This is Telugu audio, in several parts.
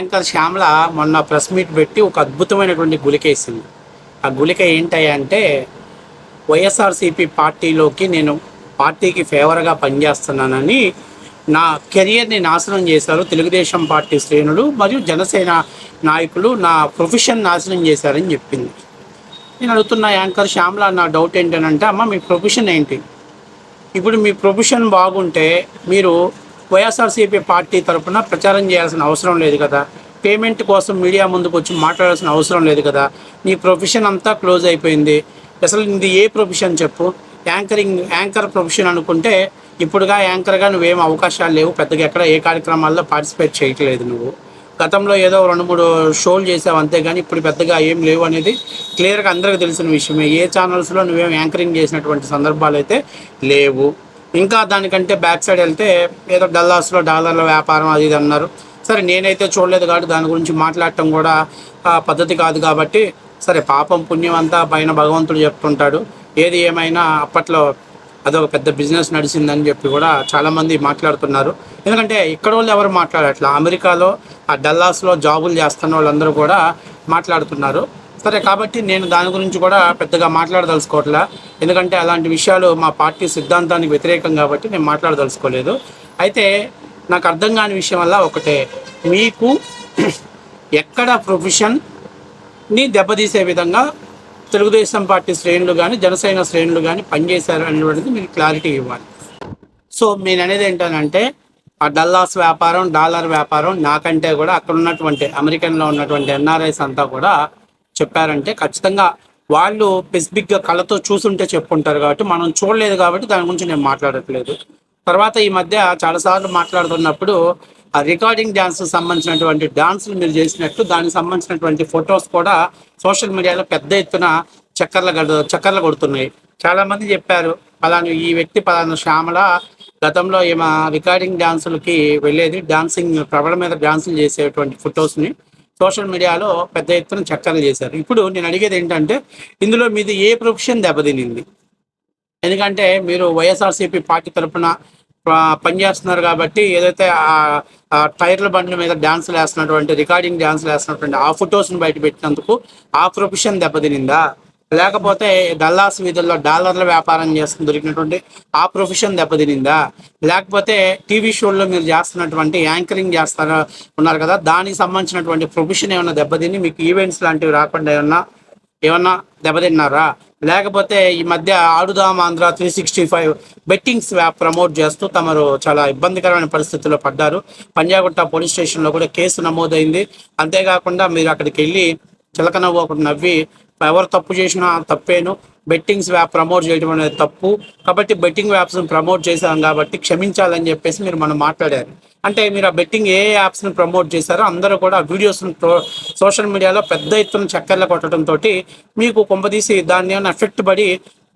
యాంకర్ శ్యామల మొన్న ప్రెస్ మీట్ పెట్టి ఒక అద్భుతమైనటువంటి గుళిక వేసింది. ఆ గుళిక ఏంటంటే వైఎస్ఆర్సీపీ పార్టీలోకి నేను పార్టీకి ఫేవర్గా పనిచేస్తున్నానని నా కెరియర్ని నాశనం చేశారు. తెలుగుదేశం పార్టీ శ్రేణులు మరియు జనసేన నాయకులు నా ప్రొఫెషన్ నాశనం చేశారని చెప్పింది. నేను అడుగుతున్న యాంకర్ శ్యామల నా డౌట్ ఏంటంటే అమ్మ మీ ప్రొఫెషన్ ఏంటి? ఇప్పుడు మీ ప్రొఫెషన్ బాగుంటే మీరు వైఎస్ఆర్సీపీ పార్టీ తరఫున ప్రచారం చేయాల్సిన అవసరం లేదు కదా. పేమెంట్ కోసం మీడియా ముందుకు వచ్చి మాట్లాడాల్సిన అవసరం లేదు కదా. నీ ప్రొఫెషన్ అంతా క్లోజ్ అయిపోయింది. అసలు ఇది ఏ ప్రొఫెషన్ చెప్పు? యాంకరింగ్ యాంకర్ ప్రొఫెషన్ అనుకుంటే ఇప్పుడుగా యాంకర్గా నువ్వేం అవకాశాలు లేవు. పెద్దగా ఎక్కడ ఏ కార్యక్రమాల్లో పార్టిసిపేట్ చేయట్లేదు నువ్వు. గతంలో ఏదో రెండు మూడు షోలు చేసావు అంతేగాని ఇప్పుడు పెద్దగా ఏం లేవు అనేది క్లియర్గా అందరికీ తెలిసిన విషయమే. ఏ ఛానల్స్లో నువ్వేం యాంకరింగ్ చేసినటువంటి సందర్భాలు అయితే లేవు. ఇంకా దానికంటే బ్యాక్ సైడ్ వెళ్తే ఏదో డల్లాస్లో డాలర్ల వ్యాపారం అది ఇది అన్నారు. సరే నేనైతే చూడలేదు కాబట్టి దాని గురించి మాట్లాడటం కూడా పద్ధతి కాదు కాబట్టి సరే పాపం పుణ్యం అంతా పైన భగవంతుడు చెప్తుంటాడు. ఏది ఏమైనా అప్పట్లో అదొక పెద్ద బిజినెస్ నడిచిందని చెప్పి కూడా చాలామంది మాట్లాడుతున్నారు. ఎందుకంటే ఇక్కడ వాళ్ళు ఎవరు మాట్లాడట్లా? అమెరికాలో ఆ డల్లాస్లో జాబులు చేస్తున్న వాళ్ళందరూ కూడా మాట్లాడుతున్నారు. సరే కాబట్టి నేను దాని గురించి కూడా పెద్దగా మాట్లాడదలుచుకోవట్లా. ఎందుకంటే అలాంటి విషయాలు మా పార్టీ సిద్ధాంతానికి వ్యతిరేకం కాబట్టి నేను మాట్లాడదలుచుకోలేదు. అయితే నాకు అర్థం కాని విషయం వల్ల ఒకటే. మీకు ఎక్కడ ప్రొఫెషన్ని దెబ్బతీసే విధంగా తెలుగుదేశం పార్టీ శ్రేణులు కానీ జనసేన శ్రేణులు కానీ పనిచేశారు అనేటువంటిది మీకు క్లారిటీ ఇవ్వాలి. సో నేను అనేది ఏంటంటే ఆ డల్లాస్ వ్యాపారం డాలర్ వ్యాపారం నాకంటే కూడా అక్కడ ఉన్నటువంటి అమెరికన్లో ఉన్నటువంటి ఎన్ఆర్ఐస్ అంతా కూడా చెప్పారంటే ఖచ్చితంగా వాళ్ళు స్పెసిఫిక్గా కళ్ళతో చూసుంటే చెప్పుంటారు కాబట్టి మనం చూడలేదు కాబట్టి దాని గురించి నేను మాట్లాడట్లేదు. తర్వాత ఈ మధ్య చాలాసార్లు మాట్లాడుతున్నప్పుడు ఆ రికార్డింగ్ డ్యాన్స్ సంబంధించినటువంటి డాన్సులు మీరు చేసినట్టు దానికి సంబంధించినటువంటి ఫొటోస్ కూడా సోషల్ మీడియాలో పెద్ద ఎత్తున చక్కర్లు గడు చక్కర్లు కొడుతున్నాయి. చాలామంది చెప్పారు పలానా ఈ వ్యక్తి పలానా శ్యామల గతంలో ఈమె రికార్డింగ్ డాన్సులకి వెళ్ళేది డాన్సింగ్ ప్రబల మీద డాన్సులు చేసేటువంటి ఫొటోస్ని సోషల్ మీడియాలో పెద్ద ఎత్తున చక్కర్లు చేశారు. ఇప్పుడు నేను అడిగేది ఏంటంటే ఇందులో మీది ఏ ప్రొఫెషన్ దెబ్బతినింది? ఎందుకంటే మీరు వైఎస్ఆర్సీపీ పార్టీ తరఫున పనిచేస్తున్నారు కాబట్టి ఏదైతే ఆ- టైర్ల బండ్ల మీద డాన్సులు వేస్తున్నటువంటి రికార్డింగ్ డ్యాన్సులు వేస్తున్నటువంటి ఆ ఫొటోస్ని బయట పెట్టినందుకు ఆ ప్రొఫెషన్ దెబ్బతినిందా? లేకపోతే డల్లాస్ వీధుల్లో డాలర్ల వ్యాపారం చేస్తున్న దొరికినటువంటి ఆ ప్రొఫెషన్ దెబ్బతినిందా? లేకపోతే టీవీ షోల్లో మీరు చేస్తున్నటువంటి యాంకరింగ్ చేస్తారా ఉన్నారు కదా దానికి సంబంధించినటువంటి ప్రొఫెషన్ ఏమైనా దెబ్బతిని మీకు ఈవెంట్స్ లాంటివి రాకుండా ఏమన్నా ఏమన్నా దెబ్బతిన్నారా? లేకపోతే ఈ మధ్య ఆడుదాం Andhra three sixty five bettings promote చేస్తూ తమరు చాలా ఇబ్బందికరమైన పరిస్థితుల్లో పడ్డారు. పంజాగుట్ట పోలీస్ స్టేషన్లో కూడా కేసు నమోదైంది. అంతేకాకుండా మీరు అక్కడికి వెళ్ళి చిలకనవ్వు ఒకటి నవ్వి ఎవరు తప్పు చేసినా తప్పేను. బెట్టింగ్స్ వ్యాప్ ప్రమోట్ చేయడం అనేది తప్పు. కాబట్టి బెట్టింగ్ యాప్స్ని ప్రమోట్ చేశాం కాబట్టి క్షమించాలని చెప్పేసి మీరు మనం మాట్లాడారు. అంటే మీరు ఆ బెట్టింగ్ ఏ యాప్స్ని ప్రమోట్ చేశారో అందరూ కూడా ఆ వీడియోస్ని సోషల్ మీడియాలో పెద్ద ఎత్తున చక్కర్లు కొట్టడంతో మీకు కొంపదీసి దాన్ని ఏమైనా ఎఫెక్ట్ పడి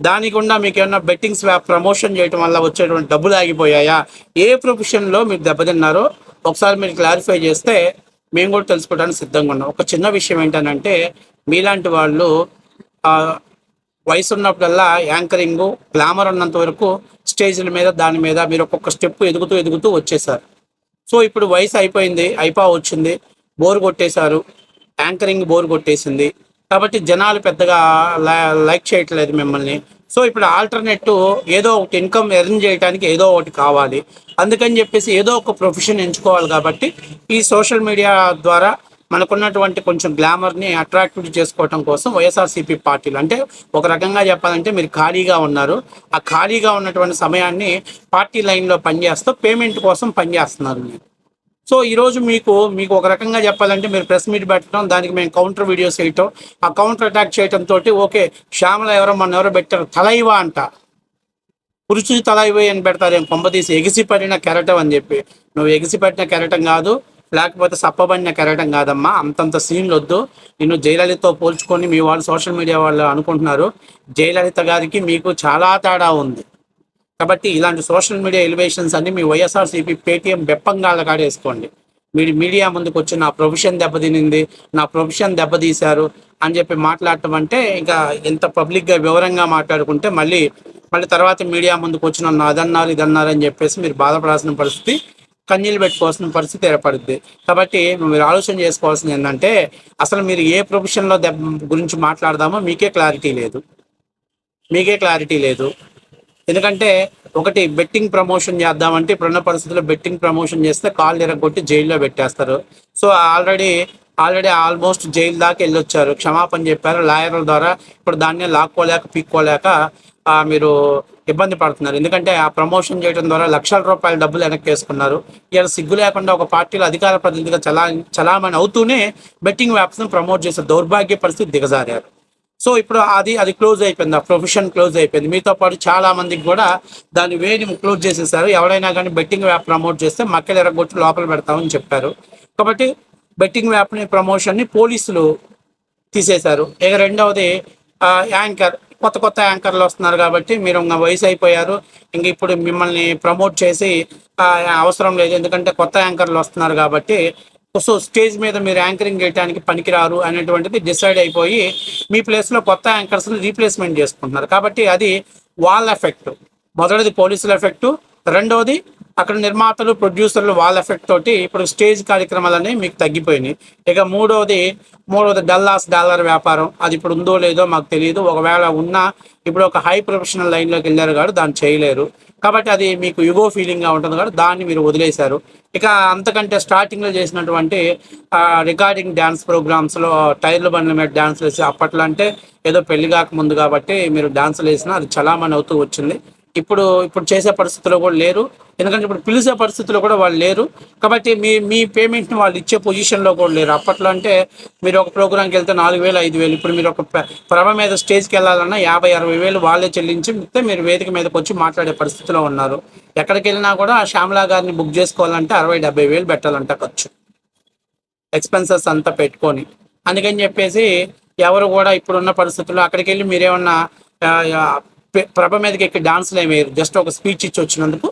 దాని గుండా మీకు ఏమైనా బెట్టింగ్స్ వ్యాప్ ప్రమోషన్ చేయడం వల్ల వచ్చేటువంటి డబ్బులు ఆగిపోయాయా? ఏ ప్రొఫెషన్లో మీరు దెబ్బతిన్నారో ఒకసారి మీరు క్లారిఫై చేస్తే మేము కూడా తెలుసుకోవడానికి సిద్ధంగా ఉన్నాం. ఒక చిన్న విషయం ఏంటనంటే మీలాంటి వాళ్ళు వయసు ఉన్నప్పుడల్లా యాంకరింగ్ గ్లామర్ ఉన్నంత వరకు స్టేజ్ల మీద దాని మీద మీరు ఒక్కొక్క స్టెప్ ఎదుగుతూ ఎదుగుతూ వచ్చేసారు. సో ఇప్పుడు వయసు అయిపోయింది అయిపో వచ్చింది బోర్ కొట్టేశారు యాంకరింగ్ బోర్ కొట్టేసింది. కాబట్టి జనాలు పెద్దగా లైక్ చేయట్లేదు మిమ్మల్ని. సో ఇప్పుడు ఆల్టర్నేట్ ఏదో ఒకటి ఇన్కమ్ ఎర్న్ చేయడానికి ఏదో ఒకటి కావాలి. అందుకని చెప్పేసి ఏదో ఒక ప్రొఫెషన్ ఎంచుకోవాలి కాబట్టి ఈ సోషల్ మీడియా ద్వారా మనకున్నటువంటి కొంచెం గ్లామర్ని అట్రాక్టివ్ చేసుకోవటం కోసం వైఎస్ఆర్సీపీ పార్టీలు. అంటే ఒక రకంగా చెప్పాలంటే మీరు ఖాళీగా ఉన్నారు. ఆ ఖాళీగా ఉన్నటువంటి సమయాన్ని పార్టీ లైన్లో పనిచేస్తూ పేమెంట్ కోసం పనిచేస్తున్నారు మీరు. సో ఈరోజు మీకు మీకు ఒక రకంగా చెప్పాలంటే మీరు ప్రెస్ మీట్ పెట్టడం దానికి మేము కౌంటర్ వీడియోస్ వేయటం ఆ కౌంటర్ అటాక్ చేయటం తోటి ఓకే శ్యామల ఎవరో మన ఎవరో పెట్టారు తలైవా అంట. పురుషుడు తలైవే అని పెడతారు ఏం కొంపదీసి ఎగిసి పడిన కెరటం అని చెప్పి. నువ్వు ఎగిసి పడిన కెరటం కాదు లేకపోతే సప్పబడిన కెరటం కాదమ్మా. అంతంత సీన్లు వద్దు నిన్ను జయలలితతో పోల్చుకొని మీ వాళ్ళు సోషల్ మీడియా వాళ్ళు అనుకుంటున్నారు. జయలలిత గారికి మీకు చాలా తేడా ఉంది. కాబట్టి ఇలాంటి సోషల్ మీడియా ఎలివేషన్స్ అన్ని మీ వైఎస్ఆర్సీపీ పేటీఎం బెప్పంగాళ్ళ కాడేసుకోండి. మీరు మీడియా ముందుకు వచ్చి నా ప్రొఫెషన్ దెబ్బతినింది నా ప్రొఫెషన్ దెబ్బతీశారు అని చెప్పి మాట్లాడటం అంటే ఇంకా ఎంత పబ్లిక్గా వివరంగా మాట్లాడుకుంటే మళ్ళీ మళ్ళీ తర్వాత మీడియా ముందుకు వచ్చిన అదన్నారు ఇదన్నారు అని చెప్పేసి మీరు బాధపడాల్సిన పరిస్థితి కన్నీళ్ళు పెట్టుకోవాల్సిన పరిస్థితి ఏర్పడుద్ది. కాబట్టి మీరు ఆలోచన చేసుకోవాల్సింది ఏంటంటే అసలు మీరు ఏ ప్రొఫెషన్లో దెబ్బ గురించి మాట్లాడదామో మీకే క్లారిటీ లేదు. మీకే క్లారిటీ లేదు. ఎందుకంటే ఒకటి బెట్టింగ్ ప్రమోషన్ చేద్దామంటే ఇప్పుడున్న పరిస్థితుల్లో బెట్టింగ్ ప్రమోషన్ చేస్తే కాళ్ళు ఎరగొట్టి జైల్లో పెట్టేస్తారు. So already already almost jail దాకా వెళ్ళొచ్చారు. క్షమాపణ చెప్పారు. లాయర్ల ద్వారా ఇప్పుడు దాన్నే లాక్కోలేక పీక్కోలేక మీరు ఇబ్బంది పడుతున్నారు. ఎందుకంటే ఆ ప్రమోషన్ చేయడం ద్వారా లక్షల రూపాయల డబ్బులు వెనక్కి వేసుకున్నారు. ఇలా సిగ్గు లేకుండా ఒక పార్టీలో అధికార ప్రతినిధిగా చలా చలామణి అవుతూనే బెట్టింగ్ వ్యాప్స్ను ప్రమోట్ చేసే దౌర్భాగ్య పరిస్థితి దిగజారారు. సో ఇప్పుడు అది అది క్లోజ్ అయిపోయింది. ఆ ప్రొఫెషన్ క్లోజ్ అయిపోయింది. మీతో పాటు చాలా మందికి కూడా దాని వేని క్లోజ్ చేసేసారు. ఎవరైనా కానీ బెట్టింగ్ యాప్ ప్రమోట్ చేస్తే మక్కలు ఎరగొట్టి లోపల పెడతామని చెప్పారు. కాబట్టి బెట్టింగ్ యాప్ని ప్రమోషన్ని పోలీసులు తీసేశారు. ఇక రెండవది యాంకర్. కొత్త కొత్త యాంకర్లు వస్తున్నారు కాబట్టి మీరు ఇంకా వయసు అయిపోయారు. ఇంక ఇప్పుడు మిమ్మల్ని ప్రమోట్ చేసి అవసరం లేదు. ఎందుకంటే కొత్త యాంకర్లు వస్తున్నారు కాబట్టి సో స్టేజ్ మీద మీరు యాంకరింగ్ చేయడానికి పనికిరారు అనేటువంటిది డిసైడ్ అయిపోయి మీ ప్లేస్లో కొత్త యాంకర్స్ని రీప్లేస్మెంట్ చేసుకుంటున్నారు. కాబట్టి అది వాళ్ళ ఎఫెక్ట్ మొదటిది పోలీసుల ఎఫెక్టు రెండవది అక్కడ నిర్మాతలు ప్రొడ్యూసర్లు వాళ్ళ ఎఫెక్ట్ తోటి ఇప్పుడు స్టేజ్ కార్యక్రమాలన్నీ మీకు తగ్గిపోయినాయి. ఇక మూడవది మూడవది డల్లాస్ డాలర్ వ్యాపారం. అది ఇప్పుడు ఉందో లేదో మాకు తెలియదు. ఒకవేళ ఉన్నా ఇప్పుడు ఒక హై ప్రొఫెషనల్ లైన్లోకి వెళ్ళారు కాబట్టి దాన్ని చేయలేరు. కాబట్టి అది మీకు యుగో ఫీలింగ్గా ఉంటుంది కాబట్టి దాన్ని మీరు వదిలేశారు. ఇక అంతకంటే స్టార్టింగ్లో చేసినటువంటి రికార్డింగ్ డ్యాన్స్ ప్రోగ్రామ్స్లో టైర్లు బండ్ల మీద డ్యాన్స్ వేసి అప్పట్లో అంటే ఏదో పెళ్ళి కాకముందు కాబట్టి మీరు డాన్సులు వేసినా అది చలామణి అవుతూ వచ్చింది. ఇప్పుడు ఇప్పుడు చేసే పరిస్థితిలో కూడా లేరు. ఎందుకంటే ఇప్పుడు పిలిచే పరిస్థితిలో కూడా వాళ్ళు లేరు. కాబట్టి మీ మీ పేమెంట్ని వాళ్ళు ఇచ్చే పొజిషన్లో కూడా లేరు. అప్పట్లో అంటే మీరు ఒక ప్రోగ్రామ్కి వెళ్తే నాలుగు వేలు ఐదు వేలు. ఇప్పుడు మీరు ఒక ప్రభ మీద స్టేజ్కి వెళ్ళాలన్నా యాభై అరవై వేలు వాళ్ళే చెల్లించి మిగతా మీరు వేదిక మీదకి వచ్చి మాట్లాడే పరిస్థితిలో ఉన్నారు. ఎక్కడికి వెళ్ళినా కూడా ఆ శ్యామలా గారిని బుక్ చేసుకోవాలంటే అరవై డెబ్బై వేలు పెట్టాలంట ఖర్చు. ఎక్స్పెన్సెస్ అంతా పెట్టుకొని. అందుకని చెప్పేసి ఎవరు కూడా ఇప్పుడున్న పరిస్థితుల్లో అక్కడికి వెళ్ళి మీరేమన్నా ప్రభ మీదకి ఎక్కి డాన్స్లు ఏమి జస్ట్ ఒక స్పీచ్ ఇచ్చి వచ్చినందుకు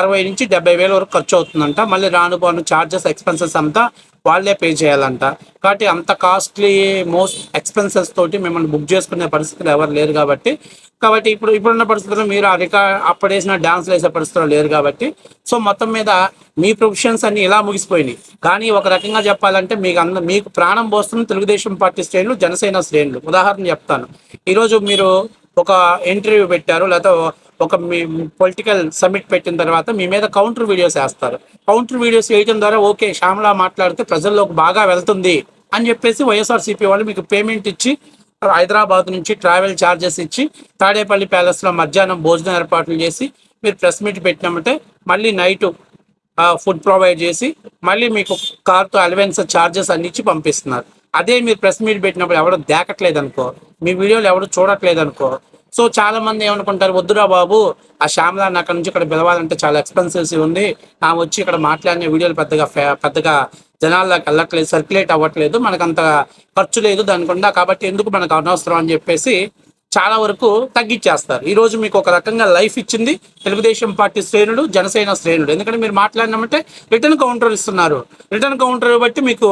అరవై నుంచి డెబ్బై వేల వరకు ఖర్చు అవుతుందంట. మళ్ళీ రాను పోను చార్జెస్ ఎక్స్పెన్సెస్ అంతా వాళ్ళే పే చేయాలంట. కాబట్టి అంత కాస్ట్లీ మోస్ట్ ఎక్స్పెన్సెస్ తోటి మిమ్మల్ని బుక్ చేసుకునే పరిస్థితులు ఎవరు లేరు కాబట్టి. కాబట్టి ఇప్పుడు ఇప్పుడున్న పరిస్థితుల్లో మీరు ఆ రికార్డ్ అప్పుడేసిన డాన్స్లు వేసే పరిస్థితులు లేరు కాబట్టి. సో మొత్తం మీద మీ ప్రొఫెషన్స్ అన్ని ఇలా ముగిసిపోయినాయి. కానీ ఒక రకంగా చెప్పాలంటే మీకు అంద మీకు ప్రాణం పోస్తున్న తెలుగుదేశం పార్టీ శ్రేణులు జనసేన శ్రేణులు. ఉదాహరణ చెప్తాను. ఈరోజు మీరు ఒక ఇంటర్వ్యూ పెట్టారు లేదా ఒక మీ పొలిటికల్ సబ్మిట్ పెట్టిన తర్వాత మీ మీద కౌంటర్ వీడియోస్ వేస్తారు. కౌంటర్ వీడియోస్ వేయడం ద్వారా ఓకే శ్యామలా మాట్లాడితే ప్రజల్లోకి బాగా వెళ్తుంది అని చెప్పేసి వైఎస్ఆర్సీపీ వాళ్ళు మీకు పేమెంట్ ఇచ్చి హైదరాబాద్ నుంచి ట్రావెల్ ఛార్జెస్ ఇచ్చి తాడేపల్లి ప్యాలెస్లో మధ్యాహ్నం భోజనం ఏర్పాట్లు చేసి మీరు ప్రెస్ మీట్ పెట్టినామంటే మళ్ళీ నైట్ ఫుడ్ ప్రొవైడ్ చేసి మళ్ళీ మీకు కార్తో అలవెన్స్ ఛార్జెస్ అన్ని ఇచ్చి పంపిస్తున్నారు. అదే మీరు ప్రెస్ మీట్ పెట్టినప్పుడు ఎవరు దేకట్లేదు అనుకో మీ వీడియోలు ఎవరు చూడట్లేదు అనుకో సో చాలా మంది ఏమనుకుంటారు వద్దురా బాబు ఆ శ్యామలా అక్కడ నుంచి ఇక్కడ పిలవాలంటే చాలా ఎక్స్పెన్సివ్ ఉంది. ఆమె వచ్చి ఇక్కడ మాట్లాడిన వీడియోలు పెద్దగా ఫే- పెద్దగా జనాల్లోకి వెళ్ళట్లేదు సర్క్యులేట్ అవ్వట్లేదు మనకు అంత ఖర్చు లేదు దానికుండా కాబట్టి ఎందుకు మనకు అనవసరం? అని చెప్పేసి చాలా వరకు తగ్గించేస్తారు. ఈరోజు మీకు ఒక రకంగా లైఫ్ ఇచ్చింది తెలుగుదేశం పార్టీ శ్రేణుడు జనసేన శ్రేణుడు. ఎందుకంటే మీరు మాట్లాడినామంటే రిటర్న్ కౌంటర్ ఇస్తున్నారు. రిటర్న్ కౌంటర్ బట్టి మీకు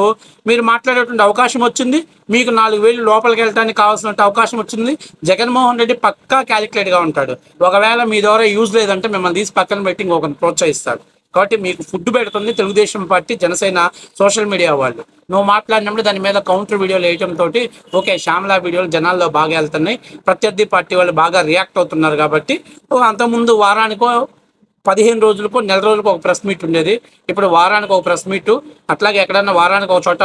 మీరు మాట్లాడేటువంటి అవకాశం వచ్చింది. మీకు నాలుగు వేలు లోపలికి వెళ్ళడానికి కావాల్సిన అవకాశం వచ్చింది. జగన్మోహన్ రెడ్డి పక్కా క్యాలిక్యులేట్గా ఉంటాడు. ఒకవేళ మీ ద్వారా యూజ్ లేదంటే మిమ్మల్ని తీసి పక్కన పెట్టి ఇంకొకరిని ప్రోత్సహిస్తాడు. కాబట్టి మీకు ఫుడ్ పెడుతుంది Telugu Desam party Janasena social media వాళ్ళు. నువ్వు మాట్లాడినప్పుడు దాని మీద కౌంటర్ వీడియోలు వేయడంతో తోటి ఓకే శ్యామలా వీడియోలు జనాల్లో బాగా వెళ్తున్నాయి ప్రత్యర్థి పార్టీ వాళ్ళు బాగా రియాక్ట్ అవుతున్నారు కాబట్టి అంతకుముందు వారానికో పదిహేను రోజులకు నెల రోజులకు ఒక ప్రెస్ మీట్ ఉండేది. ఇప్పుడు వారానికి ఒక ప్రెస్ మీట్ అట్లాగే ఎక్కడన్నా వారానికి ఒక చోట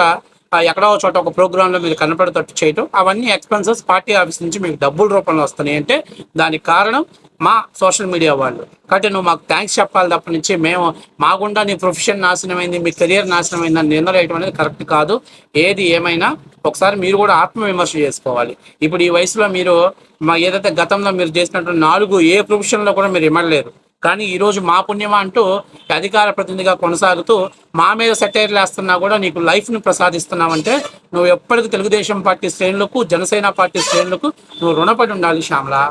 ఎక్కడో చోట ఒక ప్రోగ్రాంలో మీరు కనపడేటట్టు చేయటం. అవన్నీ ఎక్స్పెన్సెస్ పార్టీ ఆఫీస్ నుంచి మీకు డబ్బుల రూపంలో వస్తున్నాయి అంటే దానికి కారణం మా సోషల్ మీడియా వాళ్ళు. కాబట్టి నువ్వు మాకు థ్యాంక్స్ చెప్పాలి తప్ప నుంచి మేము మా గుండా నీ ప్రొఫెషన్ నాశనమైంది మీ కెరియర్ నాశనమైంది అని నిర్ణయం అనేది కరెక్ట్ కాదు. ఏది ఏమైనా ఒకసారి మీరు కూడా ఆత్మవిమర్శ చేసుకోవాలి. ఇప్పుడు ఈ వయసులో మీరు మా ఏదైతే గతంలో మీరు చేసినటువంటి నాలుగు ఏ ప్రొఫెషన్లో కూడా మీరు ఇమ్మడలేరు. కానీ ఈరోజు మా పుణ్యమా అంటూ అధికార ప్రతినిధిగా కొనసాగుతూ మా మీద సెటైర్లు వేస్తున్నా కూడా నీకు లైఫ్ను ప్రసాదిస్తున్నావంటే నువ్వు ఎప్పటికీ తెలుగుదేశం పార్టీ శ్రేణులకు జనసేన పార్టీ శ్రేణులకు నువ్వు రుణపడి ఉండాలి శ్యామలా.